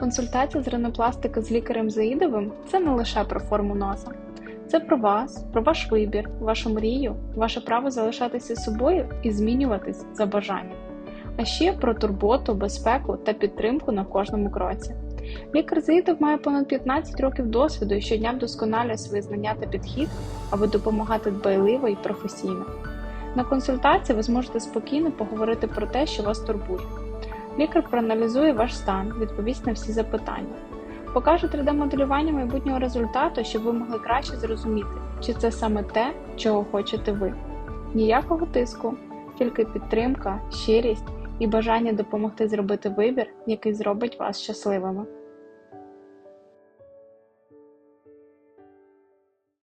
Консультація з ринопластики з лікарем Заїдовим це не лише про форму носа. Це про вас, про ваш вибір, вашу мрію, ваше право залишатися собою і змінюватись за бажанням. А ще про турботу, безпеку та підтримку на кожному кроці. Лікар Заїдов має понад 15 років досвіду і щодня вдосконалює свої знання та підхід, аби допомагати дбайливо і професійно. На консультації ви зможете спокійно поговорити про те, що вас турбує. Лікар проаналізує ваш стан, відповість на всі запитання, покаже 3D-моделювання майбутнього результату, щоб ви могли краще зрозуміти, чи це саме те, чого хочете ви. Ніякого тиску, тільки підтримка, щирість і бажання допомогти зробити вибір, який зробить вас щасливими.